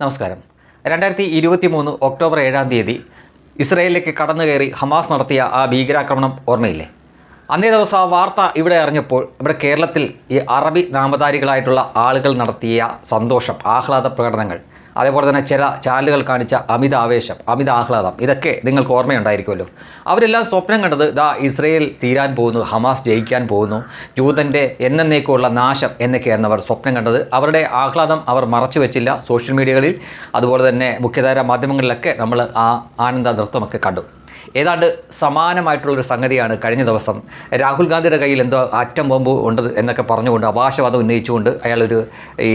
നമസ്കാരം. രണ്ടായിരത്തി ഇരുപത്തി മൂന്ന് ഒക്ടോബർ ഏഴാം തീയതി ഇസ്രയേലിലേക്ക് കടന്നു കയറി ഹമാസ് നടത്തിയ ആ ഭീകരാക്രമണം ഓർമ്മയില്ലേ? അന്നേ ദിവസം ആ വാർത്ത ഇവിടെ അറിഞ്ഞപ്പോൾ ഇവിടെ കേരളത്തിൽ ഈ അറബി നാമധാരികളായിട്ടുള്ള ആളുകൾ നടത്തിയ സന്തോഷം ആഹ്ലാദ പ്രകടനങ്ങൾ. അതേപോലെ തന്നെ ചില ചാനലുകൾ കാണിച്ച അമിത ആവേശം അമിത ആഹ്ലാദം ഇതൊക്കെ നിങ്ങൾക്ക് ഓർമ്മയുണ്ടായിരിക്കുമല്ലോ. അവരെല്ലാം സ്വപ്നം കണ്ടത് ദാ ഇസ്രയേൽ തീരാൻ പോകുന്നു ഹമാസ് ജയിക്കാൻ പോകുന്നു ജൂതന്റെ എന്നേക്കുള്ള നാശം എന്നൊക്കെയായിരുന്നു അവർ സ്വപ്നം കണ്ടത്. അവരുടെ ആഹ്ലാദം അവർ മറച്ചു വെച്ചില്ല സോഷ്യൽ മീഡിയകളിൽ. അതുപോലെ തന്നെ മുഖ്യധാര മാധ്യമങ്ങളിലൊക്കെ നമ്മൾ ആ ആനന്ദ നൃത്തമൊക്കെ കണ്ടു. ഏതാണ്ട് സമാനമായിട്ടുള്ള ഒരു സംഗതിയാണ് കഴിഞ്ഞ ദിവസം രാഹുൽ ഗാന്ധിയുടെ കയ്യിൽ എന്തോ ആറ്റം ബോംബ് ഉണ്ട് എന്നൊക്കെ പറഞ്ഞുകൊണ്ട് അഭാഷവാദം ഉന്നയിച്ചുകൊണ്ട് അയാളൊരു ഈ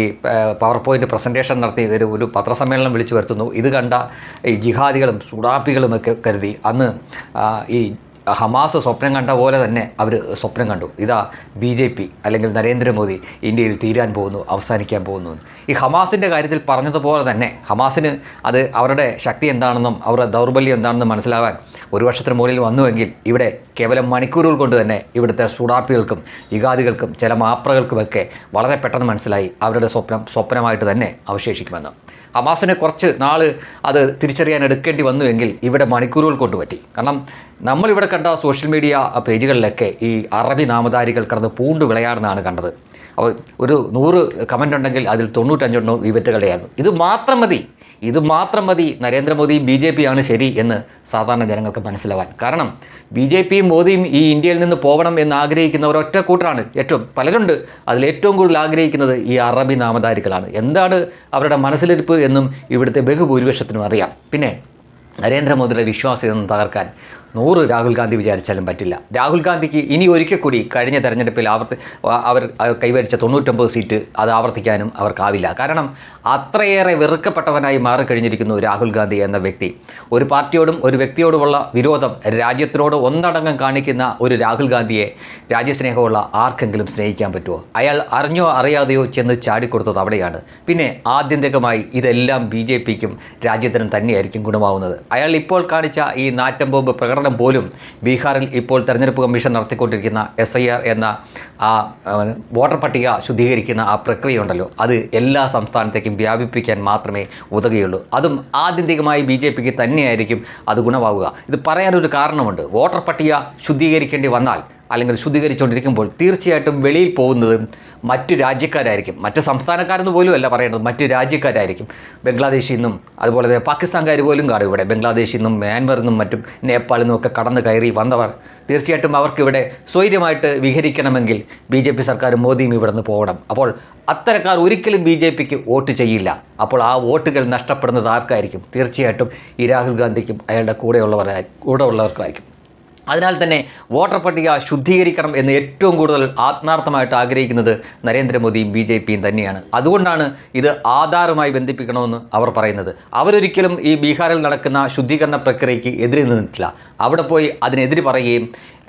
പവർ പോയിന്റ് പ്രസന്റേഷൻ നടത്തി ഒരു ഒരു പത്രസമ്മേളനം വിളിച്ചു വരുത്തുന്നു. ഇത് കണ്ട ഈ ജിഹാദികളും സുഡാപ്പികളും ഒക്കെ കരുതി. അന്ന് ഈ ഹമാസ് സ്വപ്നം കണ്ട പോലെ തന്നെ അവർ സ്വപ്നം കണ്ടു. ഇതാ ബി ജെ പി അല്ലെങ്കിൽ നരേന്ദ്രമോദി ഇന്ത്യയിൽ തീരാൻ പോകുന്നു അവസാനിക്കാൻ പോകുന്നു. ഈ ഹമാസിന്റെ കാര്യത്തിൽ പറഞ്ഞതുപോലെ തന്നെ ഹമാസിന് അത് അവരുടെ ശക്തി എന്താണെന്നും അവരുടെ ദൗർബല്യം എന്താണെന്നും മനസ്സിലാവാൻ ഒരു വർഷത്തിന് മുകളിൽ വന്നുവെങ്കിൽ ഇവിടെ കേവലം മണിക്കൂറുകൾ കൊണ്ട് തന്നെ ഇവിടുത്തെ സുഡാപ്പികൾക്കും യുഗാദികൾക്കും ചില മാപ്രകൾക്കുമൊക്കെ വളരെ പെട്ടെന്ന് മനസ്സിലായി അവരുടെ സ്വപ്നം സ്വപ്നമായിട്ട് തന്നെ അവശേഷിക്കുമെന്ന്. ഹമാസിനെ കുറച്ച് നാൾ അത് തിരിച്ചറിയാൻ എടുക്കേണ്ടി വന്നുവെങ്കിൽ ഇവിടെ മണിക്കൂറുകൾ കൊണ്ട് പറ്റി. കാരണം നമ്മളിവിടെ കണ്ട സോഷ്യൽ മീഡിയ പേജുകളിലൊക്കെ ഈ അറബി നാമധാരികൾ കിടന്ന് പൂണ്ട് വിളയാടുന്നതാണ് കണ്ടത്. അപ്പോൾ ഒരു നൂറ് കമന്റ് ഉണ്ടെങ്കിൽ അതിൽ തൊണ്ണൂറ്റഞ്ചെണ്ണവും വിവറ്റുകളുടെയായിരുന്നു ഇത് മാത്രം മതി. ഇത് മാത്രം മതി. നരേന്ദ്രമോദി ബി ജെ പി ആണ് ശരി എന്ന് സാധാരണ ജനങ്ങൾക്ക് മനസ്സിലാവാൻ. കാരണം ബി ജെ പിയും മോദിയും ഈ ഇന്ത്യയിൽ നിന്ന് പോകണം എന്ന് ആഗ്രഹിക്കുന്നവർ ഒറ്റ കൂട്ടരാണ്. ഏറ്റവും പലരുണ്ട്. അതിൽ ഏറ്റവും കൂടുതൽ ആഗ്രഹിക്കുന്നത് ഈ അറബി നാമധാരികളാണ്. എന്താണ് അവരുടെ മനസ്സിലിരിപ്പ് എന്നും ഇവിടുത്തെ ബഹുഭൂരിപക്ഷത്തിനും അറിയാം. പിന്നെ നരേന്ദ്രമോദിയുടെ വിശ്വാസ്യത തകർക്കാൻ നൂറ് രാഹുൽ ഗാന്ധി വിചാരിച്ചാലും പറ്റില്ല. രാഹുൽ ഗാന്ധിക്ക് ഇനി ഒരിക്കൽ കൂടി കഴിഞ്ഞ തെരഞ്ഞെടുപ്പിൽ ആവർത്തി അവർ കൈവരിച്ച തൊണ്ണൂറ്റൊമ്പത് സീറ്റ് അത് ആവർത്തിക്കാനും അവർക്കാവില്ല. കാരണം അത്രയേറെ വെറുക്കപ്പെട്ടവനായി മാറിക്കഴിഞ്ഞിരിക്കുന്നു രാഹുൽ ഗാന്ധി എന്ന വ്യക്തി. ഒരു പാർട്ടിയോടും ഒരു വ്യക്തിയോടുമുള്ള വിരോധം രാജ്യത്തിനോട് ഒന്നടങ്കം കാണിക്കുന്ന ഒരു രാഹുൽ ഗാന്ധിയെ രാജ്യസ്നേഹമുള്ള ആർക്കെങ്കിലും സ്നേഹിക്കാൻ പറ്റുമോ? അയാൾ അറിഞ്ഞോ അറിയാതെയോ ചെന്ന് ചാടിക്കൊടുത്തത് അവിടെയാണ്. പിന്നെ ആത്യന്തികമായി ഇതെല്ലാം ബി ജെ പിക്കും രാജ്യത്തിനും തന്നെയായിരിക്കും ഗുണമാവുന്നത്. അയാൾ ഇപ്പോൾ കാണിച്ച ഈ നാറ്റം ബോംബ് പ്രകടനം പോലും ബീഹാറിൽ ഇപ്പോൾ തെരഞ്ഞെടുപ്പ് കമ്മീഷൻ നടത്തിക്കൊണ്ടിരിക്കുന്ന എസ് ഐ ആർ എന്ന ആ വോട്ടർ പട്ടിക ശുദ്ധീകരിക്കുന്ന ആ പ്രക്രിയ ഉണ്ടല്ലോ അത് എല്ലാ സംസ്ഥാനത്തേക്കും വ്യാപിപ്പിക്കാൻ മാത്രമേ ഉതകുകയുള്ളൂ. അതും ആത്യന്തികമായി ബി ജെ പിക്ക് തന്നെയായിരിക്കും അത് ഗുണമാവുക. ഇത് പറയാനൊരു കാരണമുണ്ട്. വോട്ടർ പട്ടിക ശുദ്ധീകരിക്കേണ്ടി വന്നാൽ അല്ലെങ്കിൽ ശുദ്ധീകരിച്ചുകൊണ്ടിരിക്കുമ്പോൾ തീർച്ചയായിട്ടും വെളിയിൽ പോകുന്നത് മറ്റു രാജ്യക്കാരായിരിക്കും. മറ്റ് സംസ്ഥാനക്കാരെന്ന് പോലും അല്ല പറയേണ്ടത് മറ്റു രാജ്യക്കാരായിരിക്കും. ബംഗ്ലാദേശിൽ നിന്നും അതുപോലെ തന്നെ പാകിസ്ഥാൻകാർ പോലും കാണും ഇവിടെ. ബംഗ്ലാദേശിൽ നിന്നും മ്യാൻമറിൽ നിന്നും മറ്റും നേപ്പാളിൽ നിന്നും ഒക്കെ കടന്നു കയറി വന്നവർ തീർച്ചയായിട്ടും അവർക്കിവിടെ സ്വൈര്യമായിട്ട് വിഹരിക്കണമെങ്കിൽ ബി ജെ പി സർക്കാർ മോദിയും ഇവിടെ നിന്ന് പോകണം. അപ്പോൾ അത്തരക്കാർ ഒരിക്കലും ബി ജെ പിക്ക് വോട്ട് ചെയ്യില്ല. അപ്പോൾ ആ വോട്ടുകൾ നഷ്ടപ്പെടുന്നത് ആർക്കായിരിക്കും? തീർച്ചയായിട്ടും ഈ രാഹുൽ ഗാന്ധിക്കും അയാളുടെ കൂടെയുള്ളവർ കൂടെ ഉള്ളവർക്കായിരിക്കും. അതിനാൽ തന്നെ വോട്ടർ പട്ടിക ശുദ്ധീകരിക്കണം എന്ന് ഏറ്റവും കൂടുതൽ ആത്മാർത്ഥമായിട്ട് ആഗ്രഹിക്കുന്നത് നരേന്ദ്രമോദിയും ബി ജെ പിയും തന്നെയാണ്. അതുകൊണ്ടാണ് ഇത് ആധാറുമായി ബന്ധിപ്പിക്കണമെന്ന് അവർ പറയുന്നത്. അവരൊരിക്കലും ഈ ബീഹാറിൽ നടക്കുന്ന ശുദ്ധീകരണ പ്രക്രിയയ്ക്ക് എതിരെ നിന്നിട്ടില്ല. അവിടെ പോയി അതിനെതിരെ പറയുകയും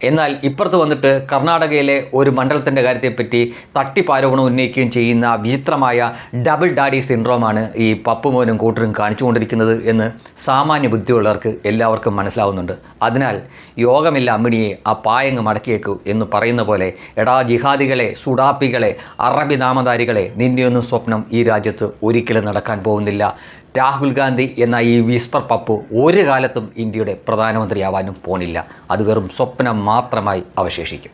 എന്നാൽ ഇപ്പുറത്ത് വന്നിട്ട് കർണാടകയിലെ ഒരു മണ്ഡലത്തിന്റെ കാര്യത്തെപ്പറ്റി തട്ടിപ്പാരോപണം ഉന്നയിക്കുകയും ചെയ്യുന്ന വിചിത്രമായ ഡബിൾ ഡാഡി സിൻഡ്രോമാണ് ഈ പപ്പുമോനും കൂട്ടരും കാണിച്ചുകൊണ്ടിരിക്കുന്നത് എന്ന് സാമാന്യ ബുദ്ധിയുള്ളവർക്ക് എല്ലാവർക്കും മനസ്സിലാവുന്നുണ്ട്. അതിനാൽ യോഗമില്ല അമ്മിണിയെ ആ പായങ്ങ് മടക്കിയേക്കൂ എന്ന് പറയുന്ന പോലെ എടാ ജിഹാദികളെ സുഡാപ്പികളെ അറബി നാമധാരികളെ നിന്റെയൊന്നും സ്വപ്നം ഈ രാജ്യത്ത് ഒരിക്കലും നടക്കാൻ പോകുന്നില്ല. രാഹുൽ ഗാന്ധി എന്ന ഈ വിസ്പർ പപ്പു ഒരു കാലത്തും ഇന്ത്യയുടെ പ്രധാനമന്ത്രിയാവാനും പോണില്ല. അത് വെറും സ്വപ്നം മാത്രമായി അവശേഷിക്കും.